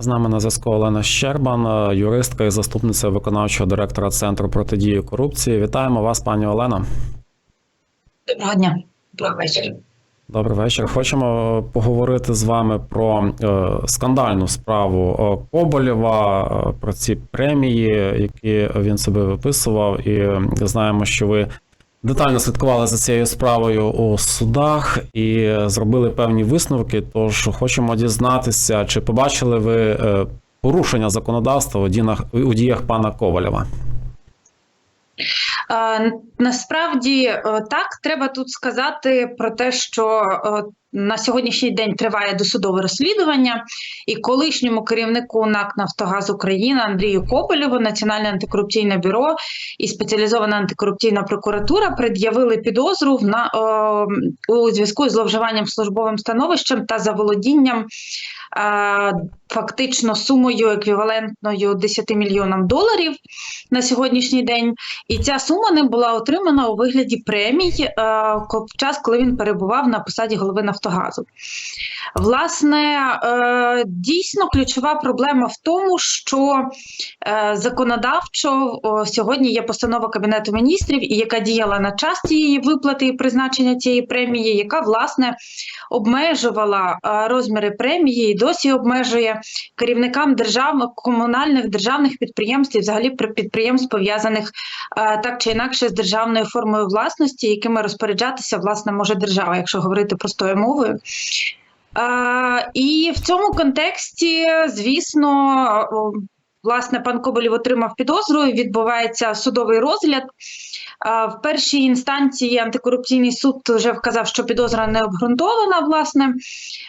З нами на зв'язку Олена Щербан, е, юристка і заступниця виконавчого директора Центру протидії корупції. Вітаємо вас, пані Олена. Доброго дня, доброго вечора. Добрий вечір. Хочемо поговорити з вами про е, скандальну справу е, Коболєва, про ці премії, які він себе виписував. І знаємо, що ви детально слідкували за цією справою у судах і зробили певні висновки. Тож хочемо дізнатися, чи побачили ви е, порушення законодавства у діях, пана Ковалєва. Е, Насправді е, так треба тут сказати про те, що е, на сьогоднішній день триває досудове розслідування, і колишньому керівнику НАК Нафтогаз України Андрію Коболєву Національне антикорупційне бюро і спеціалізована антикорупційна прокуратура пред'явили підозру в на е, у зв'язку з зловживанням службовим становищем та заволодінням. Фактично сумою еквівалентною 10 мільйонам доларів на сьогоднішній день, і ця сума не була отримана у вигляді премій в час, коли він перебував на посаді голови Нафтогазу. Власне, е, дійсно ключова проблема в тому, що е, законодавчо сьогодні є постанова Кабінету міністрів, яка діяла на час цієї виплати і призначення цієї премії, яка власне обмежувала розміри премії досі обмежує керівникам держав, комунальних державних підприємств і взагалі підприємств пов'язаних е, так чи інакше з державною формою власності, якими розпоряджатися власне може держава, якщо говорити простою мовою. Е, і в цьому контексті, звісно, власне, пан Коболєв отримав підозру. і Відбувається судовий розгляд. В першій інстанції антикорупційний суд вже вказав, що підозра не обґрунтована. Власне,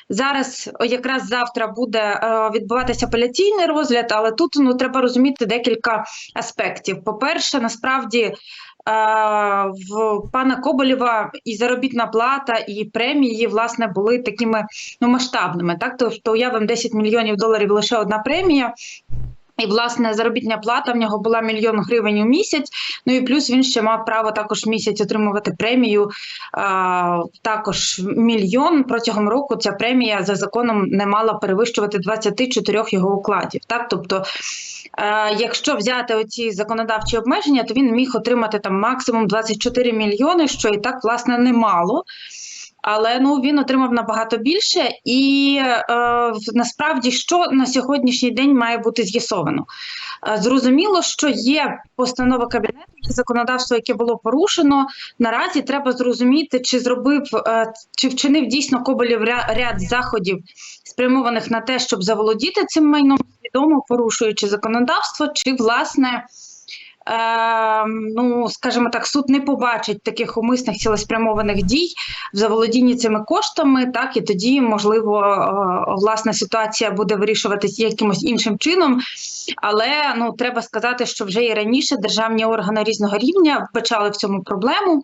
зараз якраз завтра буде е, відбуватися апеляційний розгляд, але тут ну треба розуміти декілька аспектів. По-перше, насправді. е, В пана Коболєва і заробітна плата, і премії власне були такими ну масштабними. Так, тобто уявимо 10 мільйонів доларів лише одна премія. І власне заробітня плата в нього була мільйон гривень у місяць. Ну і плюс він ще мав право також місяць отримувати премію. А, також мільйон протягом року ця премія за законом не мала перевищувати 24 його укладів. Так, тобто, е, якщо взяти оці законодавчі обмеження, то він міг отримати там максимум 24 мільйони, що і так власне немало. Але ну він отримав набагато більше, і е, насправді що на сьогоднішній день має бути з'ясовано. Е, зрозуміло, що є постанова кабінету, законодавство, яке було порушено. Наразі треба зрозуміти, чи зробив е, чи вчинив дійсно Коболєв ряд заходів, спрямованих на те, щоб заволодіти цим майном, свідомо порушуючи законодавство, чи власне. Е, ну, скажімо так, суд не побачить таких умисних цілеспрямованих дій в заволодінні цими коштами, так і тоді, можливо, е, власна ситуація буде вирішуватися якимось іншим чином. Але ну треба сказати, що вже і раніше державні органи різного рівня вбачали в цьому проблему.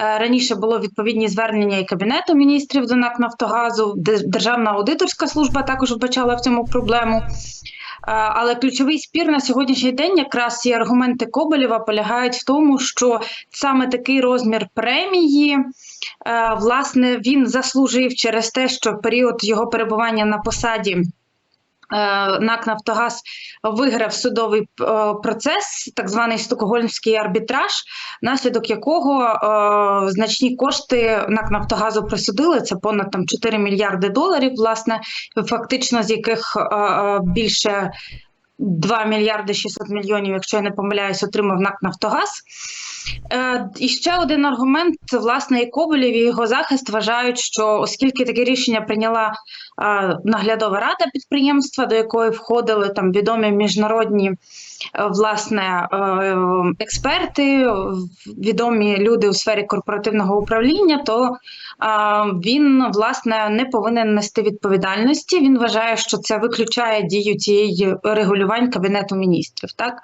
Е, Раніше було відповідні звернення і Кабінету міністрів до НАК Нафтогазу, Де- Державна аудиторська служба також вбачала в цьому проблему. Е, Але ключовий спір на сьогоднішній день, якраз і аргументи Коболєва полягають в тому, що саме такий розмір премії, е, власне, він заслужив через те, що період його перебування на посаді. Е, НАК Нафтогаз виграв судовий е, процес, так званий стокгольмський арбітраж, наслідок якого е, значні кошти НАК Нафтогазу присудили. Це понад там 4 мільярди доларів, власне, фактично з яких більше 2 мільярди 600 мільйонів, якщо я не помиляюсь, отримав НАК Нафтогаз. Е, і ще один аргумент, власне, і Коболєв і його захист вважають, що оскільки таке рішення прийняла е, наглядова рада підприємства, до якої входили там відомі міжнародні власне е, експерти, відомі люди у сфері корпоративного управління, то е, він власне не повинен нести відповідальності. Він вважає, що це виключає дію цієї регулювань кабінету міністрів. Так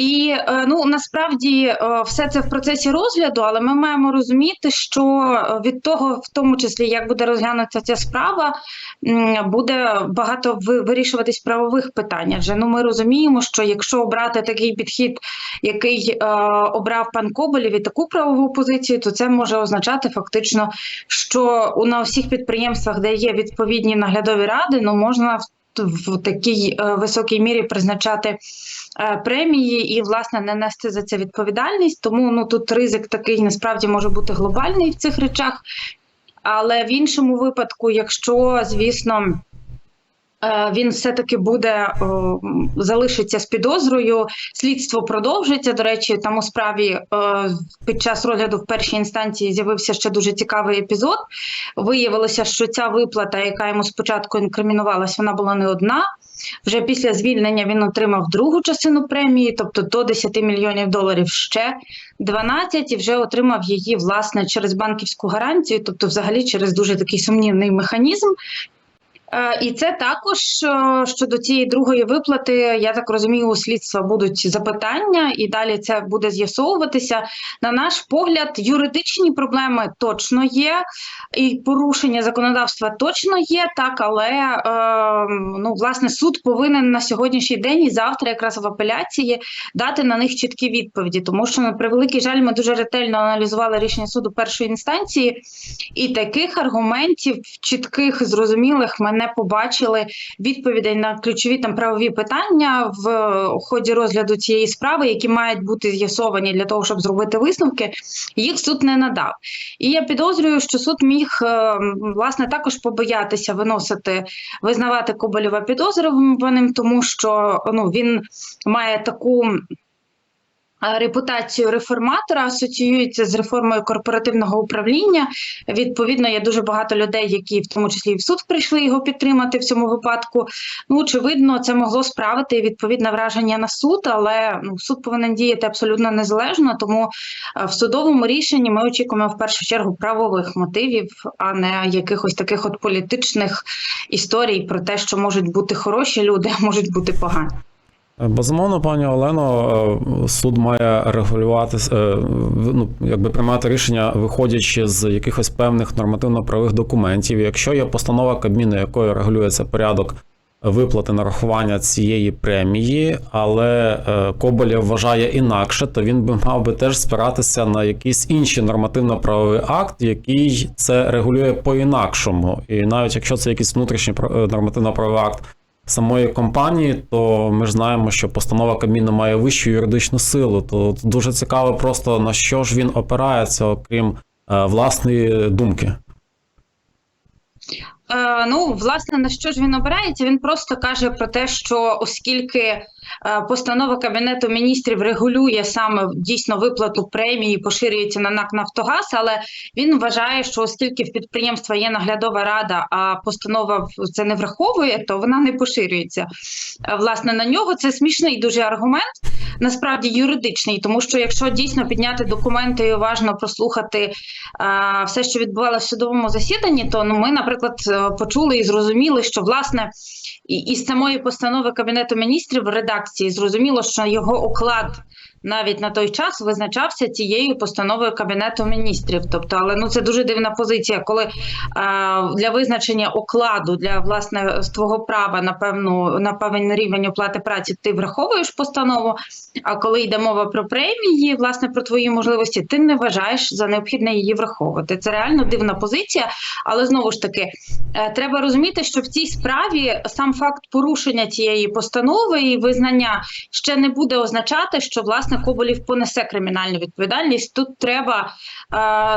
і е, ну насправді е, все це в процесі розгляду, але ми маємо розуміти, що е, від того, в тому числі, як буде розглянута ця справа, буде багато вирішуватись правових питань. Адже ну ми розуміємо, що якщо обрати такий підхід, який е, обрав пан Коболєв і таку правову позицію, то це може означати фактично, що у на всіх підприємствах, де є відповідні наглядові ради, ну можна в такій е, високій мірі призначати премії і, власне, не нести за це відповідальність. Тому ну тут ризик такий насправді може бути глобальний в цих речах. Але в іншому випадку, якщо, звісно, е, він все-таки буде залишиться з підозрою. Слідство продовжиться. До речі, там у справі е, під час розгляду в першій інстанції з'явився ще дуже цікавий епізод. Виявилося, що ця виплата, яка йому спочатку інкримінувалась, вона була не одна. Вже після звільнення він отримав другу частину премії, тобто до 10 мільйонів доларів ще 12, і вже отримав її власне через банківську гарантію, тобто, взагалі, через дуже такий сумнівний механізм. Е, І це також е, щодо цієї другої виплати, я так розумію, у слідства будуть запитання, і далі це буде з'ясовуватися. На наш погляд, юридичні проблеми точно є, і порушення законодавства точно є, так, але е, ну, власне суд повинен на сьогоднішній день і завтра, якраз в апеляції, дати на них чіткі відповіді. Тому що, на превеликий жаль, ми дуже ретельно аналізували рішення суду першої інстанції, і таких аргументів чітких, зрозумілих, ми не побачили відповідей на ключові там правові питання в е, ході розгляду цієї справи, які мають бути з'ясовані для того, щоб зробити висновки. Їх суд не надав. І я підозрюю, що суд міг е, власне також побоятися виносити, визнавати Коболєва підозрюваним, тому що ну він має таку. Репутацію реформатора асоціюється з реформою корпоративного управління. Відповідно, є дуже багато людей, які в тому числі і в суд прийшли його підтримати в цьому випадку. Ну, очевидно, це могло справити відповідне враження на суд, але ну, суд повинен діяти абсолютно незалежно. Тому е, в судовому рішенні ми очікуємо в першу чергу правових мотивів, а не якихось таких от політичних історій про те, що можуть бути хороші люди, а можуть бути погані. Безумовно, пані Олено, е, суд має регулювати, е, ну, якби приймати рішення, виходячи з якихось певних нормативно-правових документів. Якщо є постанова Кабміну, якою регулюється порядок виплати нарахування цієї премії, але е, Коболєв вважає інакше, то він би мав би теж спиратися на якийсь інший нормативно-правовий акт, який це регулює по-інакшому. І навіть якщо це якийсь внутрішній нормативно-правовий акт самої компанії, то ми ж знаємо, що постанова Кабміну має вищу юридичну силу. То дуже цікаво, просто на що ж він опирається, окрім е, власної думки. Е, ну, власне, на що ж він обирається? Він просто каже про те, що оскільки постанова Кабінету міністрів регулює саме дійсно виплату премії, поширюється на НАК Нафтогаз, але він вважає, що оскільки в підприємства є наглядова рада, а постанова це не враховує, то вона не поширюється. Е, Власне, на нього це смішний дуже аргумент, насправді юридичний, тому що якщо дійсно підняти документи і уважно прослухати а, все, що відбувалося в судовому засіданні, то ну ми, наприклад, е, почули і зрозуміли, що власне і із самої постанови кабінету міністрів в редакції зрозуміло, що його оклад. Навіть на той час визначався цією постановою кабінету міністрів. Тобто, але ну це дуже дивна позиція, коли е, для визначення окладу для власне твого права на певну на певний рівень оплати праці ти враховуєш постанову. А коли йде мова про премії, власне про твої можливості, ти не вважаєш за необхідне її враховувати. Це реально дивна позиція, але знову ж таки е, треба розуміти, що в цій справі сам факт порушення цієї постанови і визнання ще не буде означати, що власне Коболів понесе кримінальну відповідальність. Тут треба е,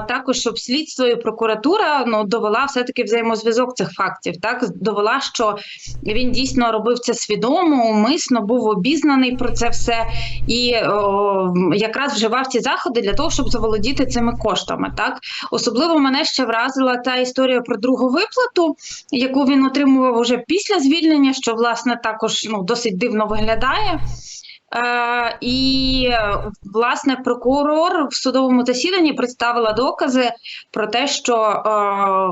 також, щоб слідство і прокуратура ну довела все таки взаємозв'язок цих фактів. Так довела, що він дійсно робив це свідомо, умисно, був обізнаний про це все і о, якраз вживав ці заходи для того, щоб заволодіти цими коштами. Так особливо мене ще вразила та історія про другу виплату, яку він отримував уже після звільнення, що власне також ну досить дивно виглядає. Е, і е, власне прокурор в судовому засіданні представила докази про те, що е,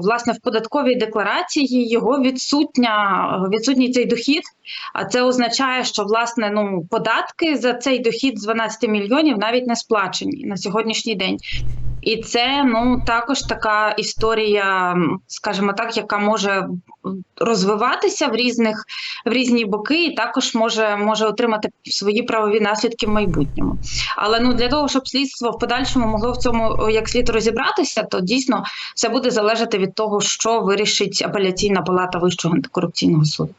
власне в податковій декларації його відсутня відсутній цей дохід. А це означає, що власне ну податки за цей дохід з 12 мільйонів навіть не сплачені на сьогоднішній день. І це ну також така історія, скажімо так, яка може розвиватися в різних в різні боки, і також може, може отримати свої правові наслідки в майбутньому. Але ну для того, щоб слідство в подальшому могло в цьому як слід розібратися, то дійсно все буде залежати від того, що вирішить апеляційна палата Вищого антикорупційного суду.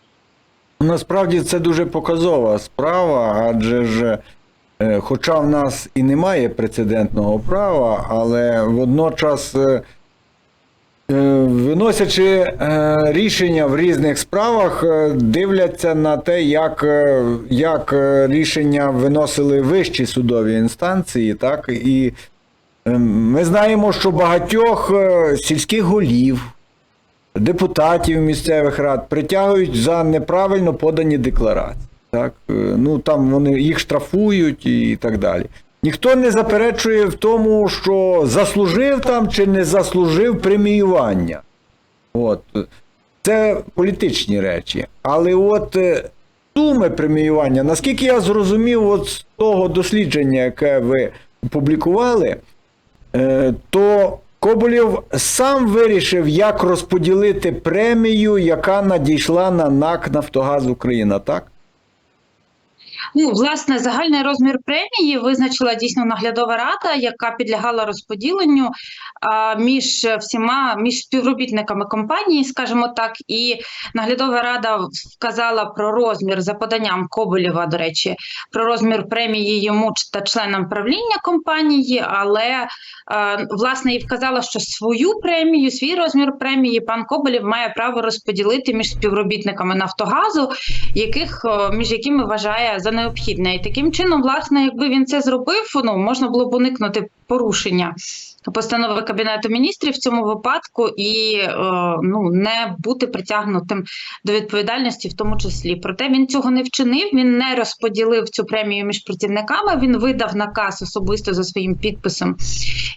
Насправді це дуже показова справа, адже ж, хоча в нас і немає прецедентного права, але водночас, е, е, виносячи е, рішення в різних справах, е, дивляться на те, як, е, як е, рішення виносили вищі судові інстанції, так і е, ми знаємо, що багатьох е, сільських голів депутатів місцевих рад притягують за неправильно подані декларації. Так? Е, Ну там вони їх штрафують і так далі. Ніхто не заперечує в тому, що заслужив там чи не заслужив преміювання. От. Це політичні речі. Але от е, суми преміювання, наскільки я зрозумів, от з того дослідження, яке ви опублікували, Е, то Коболєв сам вирішив, як розподілити премію, яка надійшла на НАК Нафтогаз Україна, так? Ну, власне, загальний розмір премії визначила дійсно наглядова рада, яка підлягала розподіленню між всіма між співробітниками компанії, скажімо так, і наглядова рада вказала про розмір за поданням Коболєва, до речі, про розмір премії йому та членам правління компанії, але власне і вказала, що свою премію, свій розмір премії пан Коболєв має право розподілити між співробітниками Нафтогазу, яких між якими вважає за необхідне. І таким чином, власне, якби він це зробив, ну можна було б уникнути порушення постанови кабінету міністрів в цьому випадку і е, ну не бути притягнутим до відповідальності, в тому числі. Проте він цього не вчинив. Він не розподілив цю премію між працівниками. Він видав наказ особисто за своїм підписом.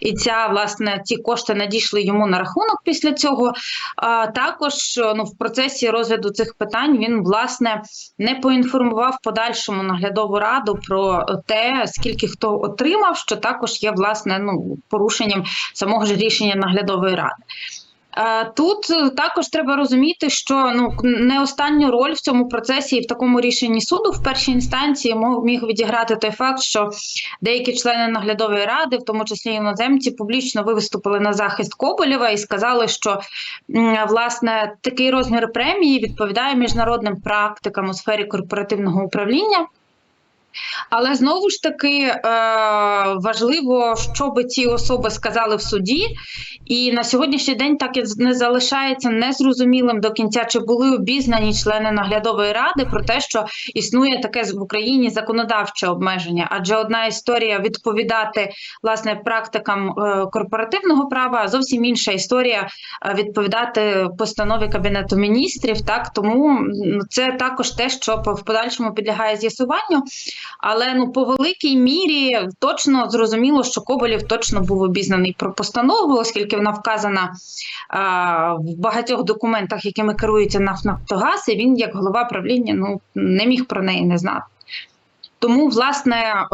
І ця власне ці кошти надійшли йому на рахунок після цього. А також ну в процесі розгляду цих питань він власне не поінформував подальшому наглядову раду про те, скільки хто отримав, що також є власне ну порушенням самого ж рішення наглядової ради. Е, Тут також треба розуміти, що ну не останню роль в цьому процесі і в такому рішенні суду в першій інстанції міг відіграти той факт, що деякі члени наглядової ради, в тому числі іноземці, публічно виступили на захист Коболєва і сказали, що власне такий розмір премії відповідає міжнародним практикам у сфері корпоративного управління. Але знову ж таки е, важливо, що би ці особи сказали в суді, і на сьогоднішній день так і не залишається незрозумілим до кінця, чи були обізнані члени наглядової ради про те, що існує таке в Україні законодавче обмеження. Адже одна історія відповідати власне практикам е, корпоративного права, а зовсім інша історія е, відповідати постанові кабінету міністрів. Так тому це також те, що в подальшому підлягає з'ясуванню. Але ну по великій мірі точно зрозуміло, що Коболєв точно був обізнаний про постанову, оскільки вона вказана а, в багатьох документах, якими керується НАФ «Нафтогаз», і він, як голова правління, ну не міг про неї не знати. Тому, власне, е,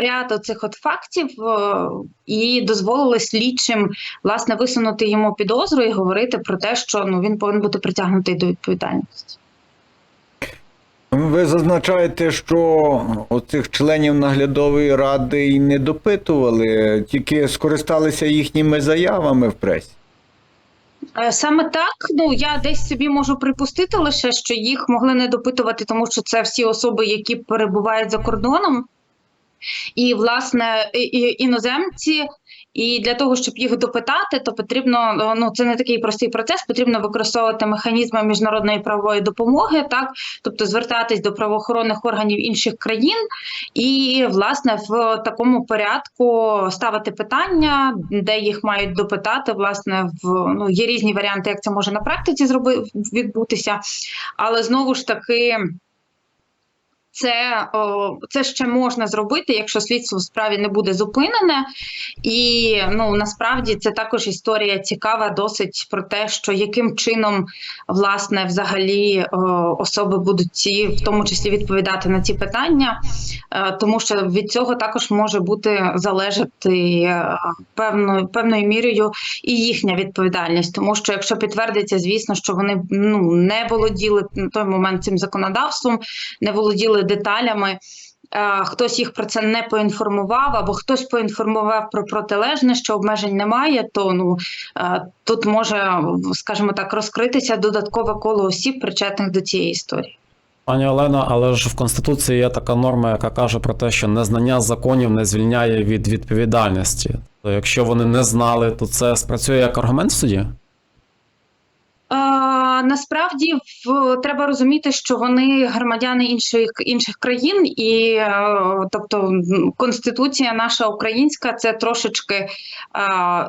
ряд оцих от фактів е, і дозволили слідчим власне висунути йому підозру і говорити про те, що ну він повинен бути притягнутий до відповідальності. Ви зазначаєте, що оцих членів наглядової ради і не допитували, тільки скористалися їхніми заявами в пресі. Е, Саме так, ну я десь собі можу припустити лише, що їх могли не допитувати, тому що це всі особи, які перебувають за кордоном, і власне іноземці. І для того, щоб їх допитати, то потрібно ну це не такий простий процес. Потрібно використовувати механізми міжнародної правової допомоги, так тобто звертатись до правоохоронних органів інших країн, і власне в такому порядку ставити питання, де їх мають допитати. Власне, в ну є різні варіанти, як це може на практиці зроби відбутися, але знову ж таки. Це, це ще можна зробити, якщо слідство в справі не буде зупинене, і ну насправді це також історія цікава, досить про те, що яким чином власне взагалі особи будуть ці, в тому числі відповідати на ці питання, е, тому що від цього також може бути залежати е, певною певною мірою і їхня відповідальність, тому що якщо підтвердиться, звісно, що вони ну не володіли на той момент цим законодавством, не володіли деталями. е, хтось їх про це не поінформував, або хтось поінформував про протилежне, що обмежень немає, то ну е, тут може, скажімо так, розкритися додаткове коло осіб, причетних до цієї історії. Пані Олена, але ж в Конституції є така норма, яка каже про те, що незнання законів не звільняє від відповідальності. То якщо вони не знали, то це спрацює як аргумент в суді? Е, насправді в треба розуміти, що вони громадяни інших інших країн, і е, тобто конституція наша українська це трошечки е,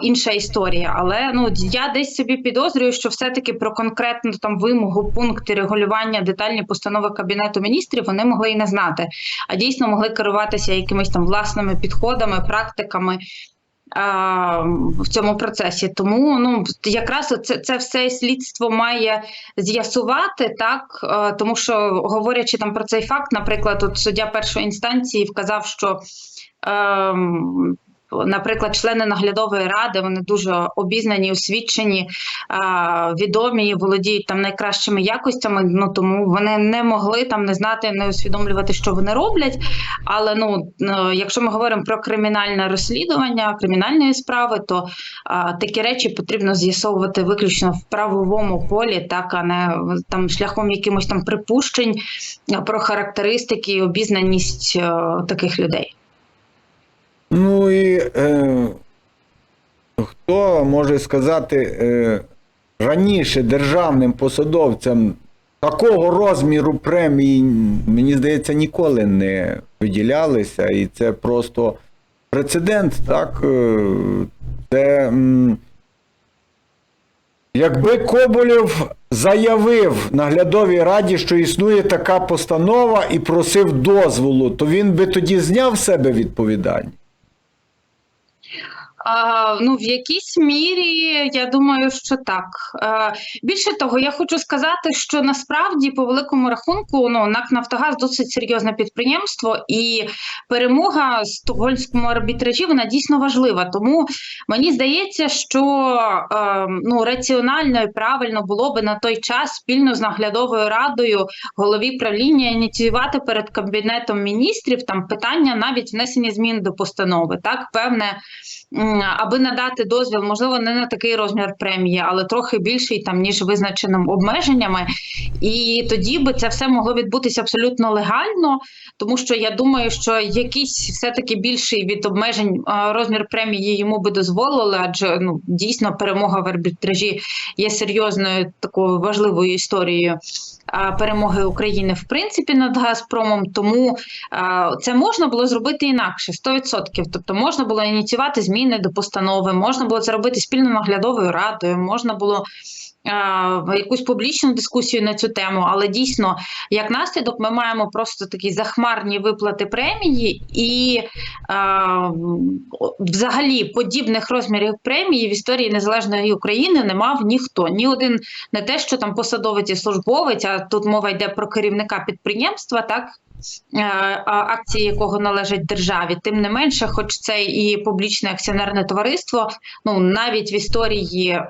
інша історія. Але ну я десь собі підозрюю, що все-таки про конкретну там вимогу, пункти регулювання, детальні постанови кабінету міністрів вони могли і не знати, а дійсно могли керуватися якимись там власними підходами, практиками а, в цьому процесі. Тому ну якраз це, це все слідство має з'ясувати так, е, тому що говорячи там про цей факт, наприклад, от суддя першої інстанції вказав, що. Наприклад, члени наглядової ради вони дуже обізнані, освічені, відомі, володіють там найкращими якостями. Ну тому вони не могли там не знати, не усвідомлювати, що вони роблять. Але ну е, якщо ми говоримо про кримінальне розслідування кримінальної справи, то такі речі потрібно з'ясовувати виключно в правовому полі, так а не там шляхом якимось там припущень про характеристики і обізнаність е, таких людей. Ну і е, хто може сказати е, раніше державним посадовцям такого розміру премії, мені здається, ніколи не виділялися, і це просто прецедент, так? Е, Це. Якби Коболєв заявив наглядовій раді, що існує така постанова і просив дозволу, то він би тоді зняв з себе відповідальність. Ну, в якійсь мірі я думаю, що так. Більше того, я хочу сказати, що насправді, по великому рахунку, ну НАК Нафтогаз досить серйозне підприємство, і перемога стокгольмському арбітражі вона дійсно важлива. Тому мені здається, що е, ну раціонально і правильно було би на той час спільно з наглядовою радою голові правління ініціювати перед кабінетом міністрів там питання навіть внесення змін до постанови. Так, певне аби надати дозвіл, можливо, не на такий розмір премії, але трохи більший там ніж визначеним обмеженнями. І тоді би це все могло відбутися абсолютно легально, тому що я думаю, що якийсь все-таки більший від обмежень розмір премії йому би дозволили, адже ну дійсно перемога в арбітражі є серйозною такою важливою історією перемоги України в принципі над Газпромом. Тому це можна було зробити інакше 100%. Тобто можна було ініціювати зміни до постанови, можна було це робити спільно наглядовою радою, можна було. а, Якусь публічну дискусію на цю тему, але дійсно, як наслідок, ми маємо просто такі захмарні виплати премії, і а, взагалі подібних розмірів премії в історії незалежної України не мав ніхто. Ні один не те, що там посадовець і службовець, а тут мова йде про керівника підприємства, так е, акції якого належать державі. Тим не менше, хоч це і публічне акціонерне товариство, ну навіть в історії е,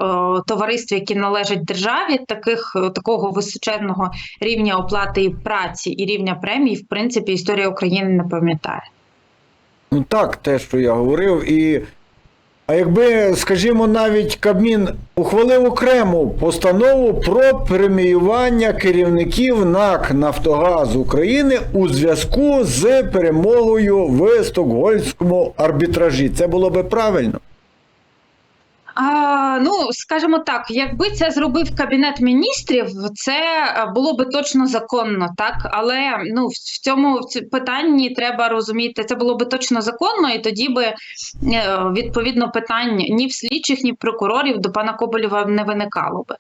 товариств, які належать державі, таких е, такого височезного рівня оплати праці і рівня премій, в принципі, історія України не пам'ятає. Ну так, те, що я говорив, і. А якби, скажімо, навіть Кабмін ухвалив окрему постанову про преміювання керівників НАК Нафтогаз України у зв'язку з перемогою в стокгольмському арбітражі, це було би правильно. Ну, скажімо так, якби це зробив кабінет міністрів, це е, було би точно законно, так але ну в цьому питанні треба розуміти, це було би точно законно, і тоді би е, відповідно питань ні в слідчих, ні в прокурорів до пана Коболєва не виникало би.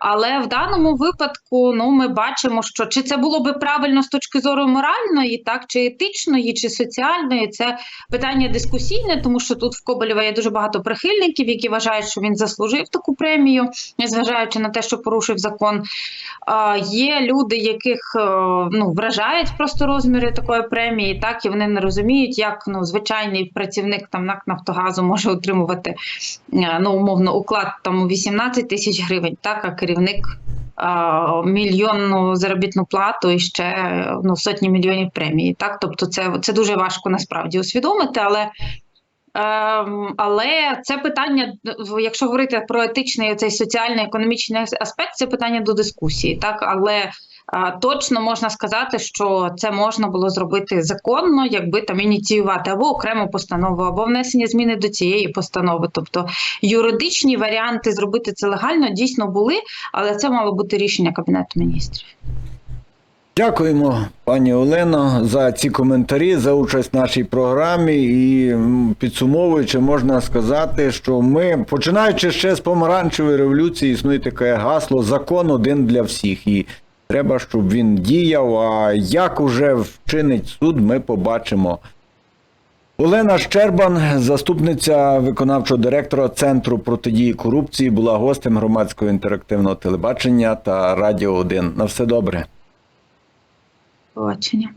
Але в даному випадку, ну ми бачимо, що чи це було би правильно з точки зору моральної, так чи етичної, чи соціальної, це питання дискусійне, тому що тут в Коболєва є дуже багато прихильників, які вважають, що він заслужив таку премію, незважаючи на те, що порушив закон. Є люди, яких е, ну вражають просто розміри такої премії, так і вони не розуміють, як ну звичайний працівник там НАК Нафтогазу може отримувати е, ну умовно уклад там у 18 тисяч гривень, так а керівник мільйонну заробітну плату і ще ну, сотні мільйонів премії. Так, тобто, це, це дуже важко насправді усвідомити, але. Ем, але це питання, якщо говорити про етичний цей соціальний економічний аспект, це питання до дискусії, так але точно можна сказати, що це можна було зробити законно, якби там ініціювати або окрему постанову, або внесення зміни до цієї постанови. Тобто юридичні варіанти зробити це легально дійсно були, але це мало бути рішення кабінету міністрів. Дякуємо, пані Олено, за ці коментарі, за участь в нашій програмі. І підсумовуючи, можна сказати, що ми, починаючи ще з помаранчевої революції, існує таке гасло закон один для всіх. І треба, щоб він діяв. А як уже вчинить суд, ми побачимо. Олена Щербан, заступниця виконавчого директора Центру протидії корупції, була гостем громадського інтерактивного телебачення та Радіо 1. На все добре. do zobaczenia.